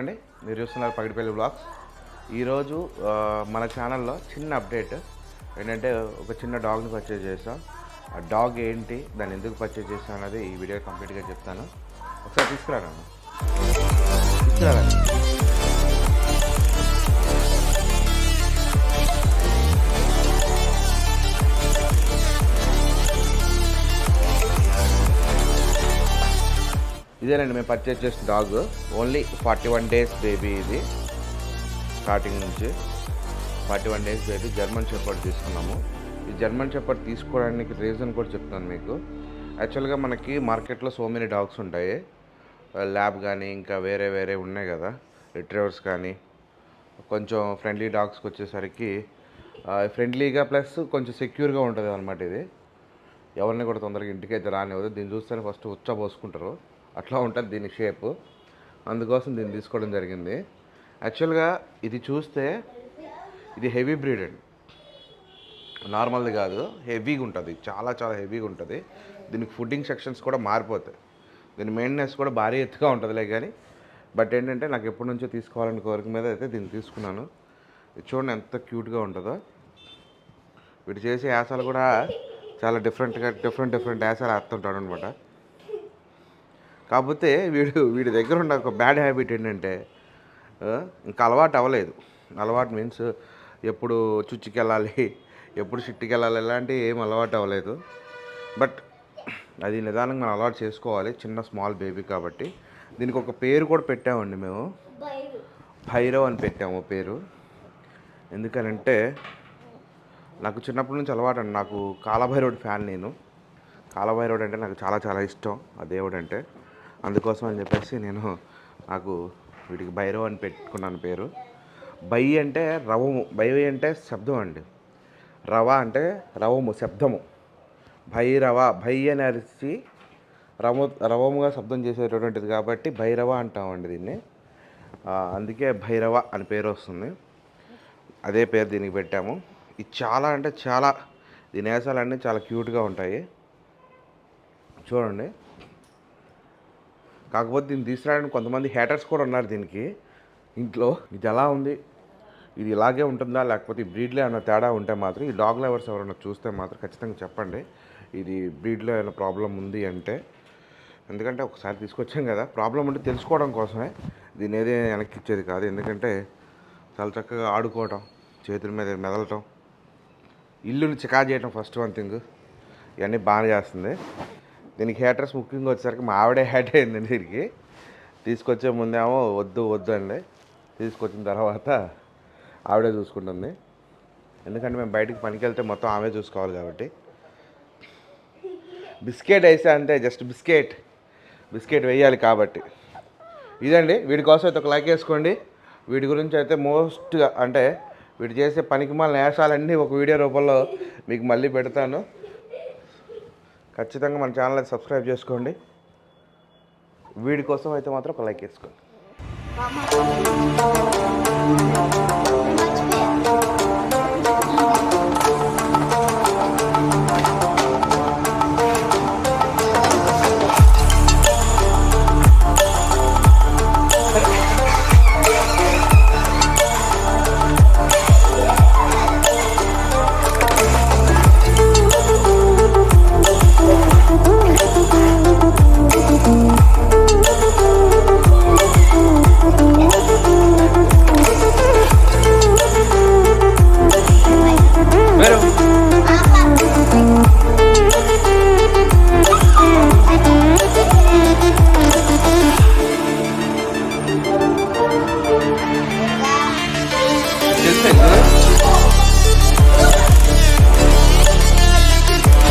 అండి మీరు చూస్తున్నారు పగిడిపల్లి బ్లాగ్స్. ఈరోజు మన ఛానల్లో చిన్న అప్డేట్. ఏంటంటే ఒక చిన్న డాగ్ని పర్చేజ్ చేసాం ఆ డాగ్ ఏంటి దాన్ని ఎందుకు పర్చేజ్ చేసాం అనేది ఈ వీడియో కంప్లీట్గా చెప్తాను. ఒకసారి తీసుకురాను తీసుకురారా? ఇదేనండి మేము పర్చేజ్ చేసిన dog only forty one days baby ఇది. స్టార్టింగ్ నుంచి forty one days baby German shepherd తీసుకున్నాము. ఈ జర్మన్ షెపర్డ్ తీసుకోవడానికి రీజన్ కూడా చెప్తాను మీకు. యాక్చువల్గా మనకి మార్కెట్లో సో మెనీ డాగ్స్ ఉంటాయి. Uh, ల్యాబ్ కానీ ఇంకా వేరే వేరే ఉన్నాయి కదా. రిట్రీవర్స్ కానీ కొంచెం ఫ్రెండ్లీ డాగ్స్కి వచ్చేసరికి uh, ఫ్రెండ్లీగా ప్లస్ కొంచెం సెక్యూర్గా ఉంటుంది అనమాట ఇది. ఎవరిని కూడా తొందరగా ఇంటికి అయితే రానివ్వదు. దీన్ని చూస్తేనే ఫస్ట్ ఉచ్చ పోసుకుంటారు అట్లా ఉంటుంది దీని షేప్ అందుకోసం దీన్ని తీసుకోవడం జరిగింది. యాక్చువల్గా ఇది చూస్తే ఇది హెవీ బ్రీడ్ అండి నార్మల్ది కాదు హెవీగా ఉంటుంది. చాలా చాలా హెవీగా ఉంటుంది. దీనికి ఫుడ్డింగ్ సెక్షన్స్ కూడా మారిపోతాయి. దీని మెయింటెనెన్స్ కూడా భారీ ఎత్తుగా ఉంటుందిలే కానీ బట్ ఏంటంటే నాకు ఎప్పటి నుంచో తీసుకోవాలని కోరిక మీద అయితే దీన్ని తీసుకున్నాను. ఇది చూడండి ఎంత క్యూట్గా ఉంటుందో. వీడు చేసే యాసాలు కూడా చాలా డిఫరెంట్గా డిఫరెంట్ డిఫరెంట్ యాసాలు ఆడుతుంటాడు అనమాట కాకపోతే వీడు వీడి దగ్గర ఉన్న ఒక బ్యాడ్ హ్యాబిట్ ఏంటంటే ఇంకా అలవాటు అవ్వలేదు. అలవాటు మీన్స్ ఎప్పుడు చుచ్చికెళ్ళాలి ఎప్పుడు షిట్టికి వెళ్ళాలి ఇలాంటి ఏం అలవాటు అవ్వలేదు. బట్ అది నిదానంగా మనం అలవాటు చేసుకోవాలి చిన్న స్మాల్ బేబీ కాబట్టి. దీనికి ఒక పేరు కూడా పెట్టామండి మేము. భైరవ్ అని పెట్టాము పేరు. ఎందుకనంటే నాకు చిన్నప్పటి నుంచి అలవాటు అండి. నాకు కాలభైరవుడి ఫ్యాన్ నేను. కాలభైరవుడు అంటే నాకు చాలా చాలా ఇష్టం. ఆ దేవుడు అంటే. అందుకోసం అని చెప్పేసి నేను నాకు వీటికి భైరవ్ అని పెట్టుకున్నాను పేరు. బై అంటే రవము బై అంటే శబ్దం అండి. రవ అంటే రవము శబ్దము. భైరవ భై అని అరిచి రవ రవముగా శబ్దం చేసేటటువంటిది కాబట్టి భైరవ అంటామండి దీన్ని. అందుకే భైరవ అని పేరు వస్తుంది. అదే పేరు దీనికి పెట్టాము. ఇది చాలా అంటే చాలా దీని వేసాలన్నీ చాలా క్యూట్గా ఉంటాయి. చూడండి. కాకపోతే దీన్ని తీసుకురావడానికి కొంతమంది హేటర్స్ కూడా ఉన్నారు దీనికి. ఇంట్లో ఇది ఎలా ఉంది? ఇది ఇలాగే ఉంటుందా? లేకపోతే ఈ బ్రీడ్లో ఏమైనా తేడా ఉంటే మాత్రం ఈ డాగ్ లవర్స్ ఎవరైనా చూస్తే మాత్రం ఖచ్చితంగా చెప్పండి. ఇది బ్రీడ్లో ఏమైనా ప్రాబ్లం ఉంది అంటే ఎందుకంటే ఒకసారి తీసుకొచ్చాం కదా. ప్రాబ్లం ఉంటే తెలుసుకోవడం కోసమే. దీని ఏదే వెనక్కి ఇచ్చేది కాదు. ఎందుకంటే చాలా చక్కగా ఆడుకోవటం చేతుల మీద మెదలటం ఇల్లుని చికా చేయటం ఫస్ట్ వన్ థింగ్ ఇవన్నీ బాగానే చేస్తుంది. దీనికి హేటర్స్ ముఖ్యంగా వచ్చేసరికి మా ఆవిడే హేట్ అయింది దీనికి. తీసుకొచ్చే ముందేమో వద్దు వద్దు అండి తీసుకొచ్చిన తర్వాత ఆవిడే చూసుకుంటుంది. ఎందుకంటే మేము బయటికి పనికి వెళ్తే మొత్తం ఆమె చూసుకోవాలి కాబట్టి. బిస్కెట్ వేసా అంటే జస్ట్ బిస్కెట్. బిస్కెట్ వేయాలి కాబట్టి. ఇదండి వీడి కోసం అయితే ఒక లైక్ వేసుకోండి. వీడి గురించి అయితే మోస్ట్గా అంటే వీడు చేసే పనికి మాల నేషాలన్నీ ఒక వీడియో రూపంలో మీకు మళ్ళీ పెడతాను. ఖచ్చితంగా మన ఛానల్ అయితే సబ్స్క్రైబ్ చేసుకోండి. వీడి కోసం అయితే మాత్రం ఒక లైక్ వేసుకోండి.